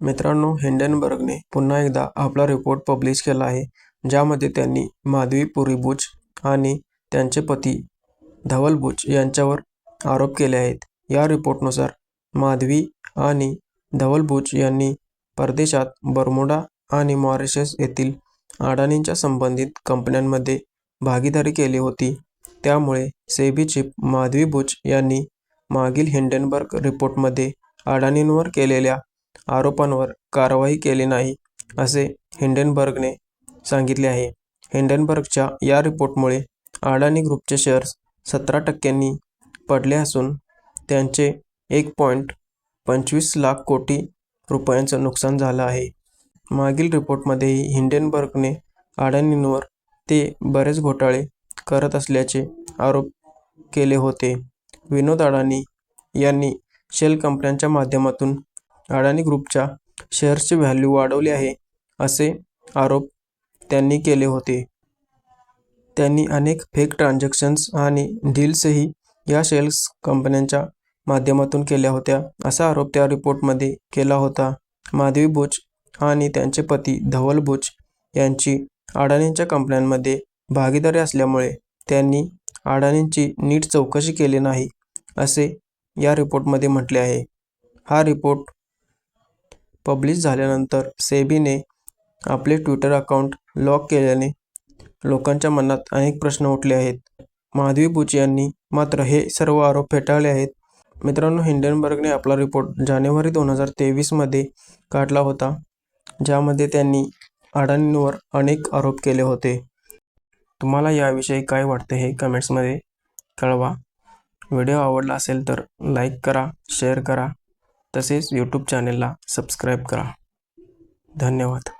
मित्रांनो हिंडनबर्गने पुन्हा एकदा आपला रिपोर्ट पब्लिश केला आहे ज्यामध्ये त्यांनी माधवी पुरी बुच आणि त्यांचे पती धवल बुच यांच्यावर आरोप केले आहेत. या रिपोर्टनुसार माधवी आणि धवल बुच यांनी परदेशात बर्मुडा आणि मॉरिशस येथील अडाणींच्या संबंधित कंपन्यांमध्ये भागीदारी केली होती. त्यामुळे सेबी चिप माधवी बुच यांनी मागील हिंडनबर्ग रिपोर्टमध्ये अडाणींवर केलेल्या आरोपांवर कारवाई केली नाही असे हिंडनबर्गने सांगितले आहे. हिंडनबर्गच्या या रिपोर्टमुळे अडाणी ग्रुपचे शेअर्स सतरा टक्क्यांनी पडले असून त्यांचे एक पॉईंट पंचवीस लाख कोटी रुपयांचं नुकसान झालं आहे. मागील रिपोर्टमध्येही हिंडनबर्गने अडाणींवर ते बरेच घोटाळे करत असल्याचे आरोप केले होते. विनोद अडाणी यांनी शेल कंपन्यांच्या माध्यमातून अडाणी ग्रुपच्या शेअर्सचे व्हॅल्यू वाढवले आहे असे आरोप त्यांनी केले होते. त्यांनी अनेक फेक ट्रान्झॅक्शन्स आणि डील्सही या शेल्स कंपन्यांच्या माध्यमातून केल्या होत्या असा आरोप त्या रिपोर्टमध्ये केला होता. माधवी भोज आणि त्यांचे पती धवल भोज यांची अडाणींच्या कंपन्यांमध्ये भागीदारी असल्यामुळे त्यांनी अडाणींची नीट चौकशी केली नाही असे या रिपोर्टमध्ये म्हटले आहे. हा रिपोर्ट पब्लिश झाल्यानंतर सेबीने आपले ट्विटर अकाउंट लॉक केल्याने लोकांच्या मनात अनेक प्रश्न उठले आहेत. माधवी बुच यांनी मात्र हे सर्व आरोप फेटाळले आहेत. मित्रांनो हिंडनबर्गने आपला रिपोर्ट जानेवारी दोन हजार तेवीसमध्ये काढला होता ज्यामध्ये त्यांनी अडाणींवर अनेक आरोप केले होते. तुम्हाला याविषयी काय वाटते हे कमेंट्समध्ये कळवा. व्हिडिओ आवडला असेल तर लाईक करा शेअर करा. तसेच यूट्यूब चॅनेलला सबस्क्राईब करा. धन्यवाद.